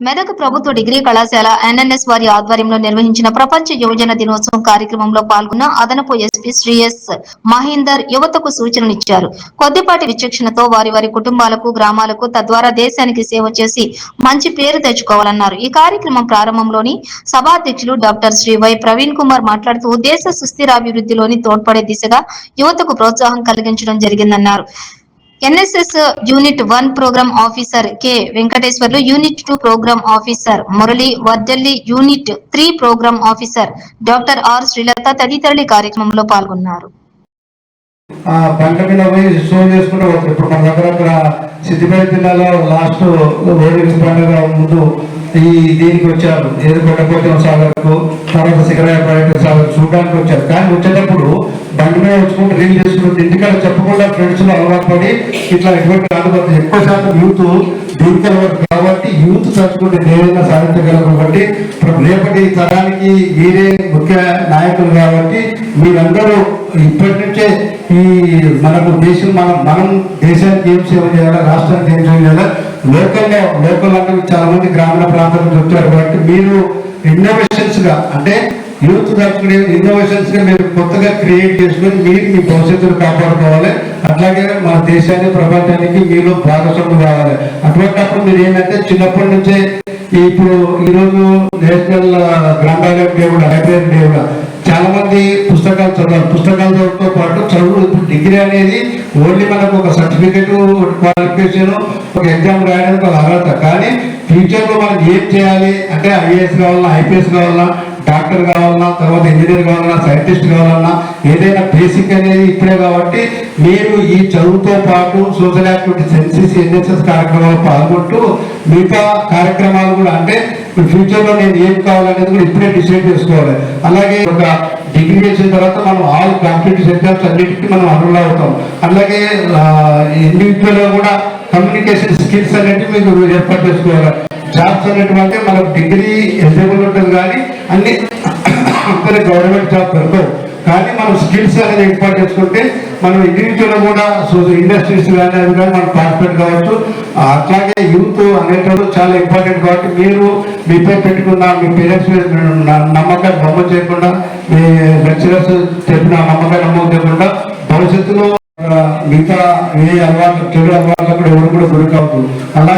మెదక్ ప్రభుత్వ డిగ్రీ కళాశాల ఎన్ఎన్ఎస్ వారి ఆధ్వర్యంలో నిర్వహించిన ప్రపంచ యువజన దినోత్సవం కార్యక్రమంలో పాల్గొన్న అదనపు ఎస్పీ శ్రీ ఎస్ మహేందర్ యువతకు సూచనలిచ్చారు. కొద్దిపాటి విచక్షణతో వారి వారి కుటుంబాలకు గ్రామాలకు తద్వారా దేశానికి సేవ చేసి మంచి పేరు తెచ్చుకోవాలన్నారు. ఈ కార్యక్రమం ప్రారంభంలోని సభాధ్యక్షులు డాక్టర్ శ్రీ వై ప్రవీణ్ కుమార్ మాట్లాడుతూ దేశ సుస్థిరాభివృద్ధిలోని తోడ్పడే దిశగా యువతకు ప్రోత్సాహం కలిగించడం జరిగిందన్నారు. NSS unit one programme officer K Venkateswarlu unit two programme officer Murali Vardalli unit three programme officer doctor R Srilatha తదితరులు ఈ కార్యక్రమంలో పాల్గొన్నారు. మీద పోయి షో చేసుకుంటూ ఇప్పుడు మన దగ్గర అక్కడ సిద్దిపేట జిల్లాలో లాస్ట్ పండుగ ముందు ఈ దీనికి వచ్చారు. ఏది కొట్టకోటం సాగర్కు తర్వాత శిఖరాయ పర్యటన సాగర్ చూడడానికి వచ్చారు. కానీ వచ్చేటప్పుడు బండి మీద వచ్చుకుంటూ రీల్ చేసుకుంటుంది ఇంటికాడ చెప్పకుండా ఫ్రెండ్స్ అలవాటు పడి ఇట్లా ఎటువంటి అనుభవం ఎక్కువ శాతం యూత్ దీనికి అలవాటు కాబట్టి యూత్ తలుచుకుంటే ఏదైనా సాధించగలరు కాబట్టి రేపటి తరానికి మీరే ముఖ్య నాయకులు కాబట్టి మీరందరూ ఇప్పటి నుంచే ఈ మనకు దేశం మనం మనం దేశానికి ఏం సేవ చేయాలా రాష్ట్రానికి ఏం సేవ చేయాలా లోకల్లో లోకల్ అంటే చాలా మంది గ్రామీణ ప్రాంతాలు నుంచి వచ్చారు కాబట్టి మీరు ఇన్నోవేషన్స్గా అంటే యూత్ తరఫున ఇన్నోవేషన్స్గా మీరు కొత్తగా క్రియేట్ చేసుకుని మీరు మీ భవిష్యత్తును కాపాడుకోవాలి. అట్లాగే మన దేశాన్ని ప్రపంచానికి మీరు భాగస్వామ్యం కావాలి. అటువంటిప్పుడు మీరు ఏంటంటే చిన్నప్పటి నుంచే ఇప్పుడు ఈరోజు నేషనల్ గ్రంథాలయం డే కూడా లైబ్రరీ డే కూడా చాలా మంది పుస్తకాలు చదవాలి పుస్తకాలు చదువుతో పాటు చదువు ఇప్పుడు డిగ్రీ అనేది ఓన్లీ మనకు ఒక సర్టిఫికెట్ క్వాలిఫికేషన్ ఒక ఎగ్జామ్ రాయడానికి ఒక అర్హత. కానీ ఫ్యూచర్లో మనం ఏం చేయాలి అంటే ఐఏఎస్ కావాలన్నా ఐపీఎస్ కావాలన్నా డాక్టర్ కావాలన్నా తర్వాత ఇంజనీర్ కావాలన్నా సైంటిస్ట్ కావాలన్నా ఏదైనా బేసిక్ అనేది ఇప్పుడే కాబట్టి మీరు ఈ చదువుతో పాటు సోషల్ యాక్టివిటీస్ ఎన్సీసీ ఎన్ఎస్ఎస్ కార్యక్రమాలు పాల్గొంటూ మిగతా కార్యక్రమాలు కూడా అంటే ఫ్యూచర్లో నేను ఏం కావాలనేది కూడా ఇప్పుడే డిసైడ్ చేసుకోవాలి. అలాగే ఒక డిగ్రీ చేసిన తర్వాత మనం ఆల్ కాంపిటేటివ్ ఎగ్జామ్స్ అన్నిటికీ మనం అర్హులు అవుతాం. అలాగే ఇండివిజువల్ కూడా కమ్యూనికేషన్ స్కిల్స్ అనేవి మీకు ఏర్పాటు చేసుకోవాలి. జాబ్స్ అనేటువంటి మనకు డిగ్రీ ఎలిజిబుల్ ఉంటుంది కానీ అన్ని గవర్నమెంట్ జాబ్ దొరకవు కానీ మనం స్కిల్స్ అనేది ఇంపార్ట్ చేసుకుంటే మనం ఇండివిజువల్ కూడా ఇండస్ట్రీస్ కానీ అవి కానీ మనం పార్టిసిపేట్ కావచ్చు. అట్లాగే యూత్ అనేటప్పుడు చాలా ఇంపార్టెంట్ కాబట్టి మీరు మీపై పెట్టుకున్న మీ పేరెంట్స్ మీద నమ్మకాన్ని బొమ్మ చేయకుండా మీ లెక్చరర్స్ చెప్పిన నమ్మకాన్ని నమ్మకం చేయకుండా భవిష్యత్తులో మిగతా ఏ అలవాటు చెడు అలవాట్లు కూడా ఎవరు కూడా గురి కావద్దు అలా